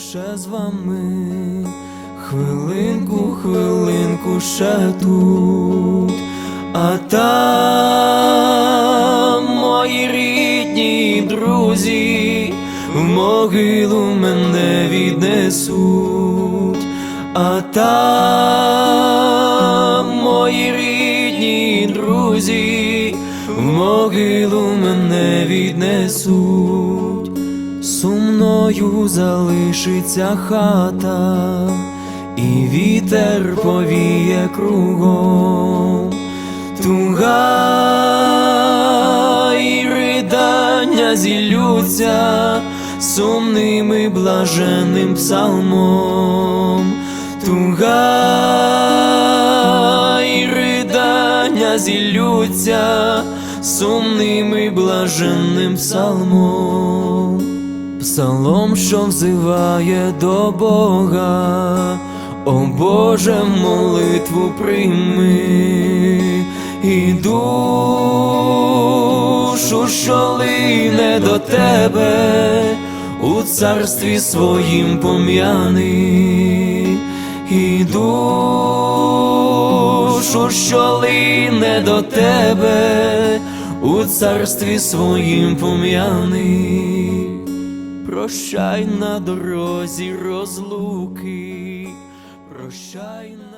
ще з вами. Хвилинку, хвилинку ще тут, а там мої рідні друзі в могилу мене віднесуть, а там мої рідні друзі в могилу мене віднесуть, сумною залишиться хата, і вітер повіє кругом, туга і ридання зіллються сумним і блаженним псалмом, туга і ридання зіллються сумним і блаженним псалмом, псалом, що взиває до Бога, о Боже, молитву прийми і душу, що лине до тебе, у царстві своїм пом'яни, і душу, що лине до тебе, у царстві своїм пом'яни. Прощай на дорозі розлуки, прощай на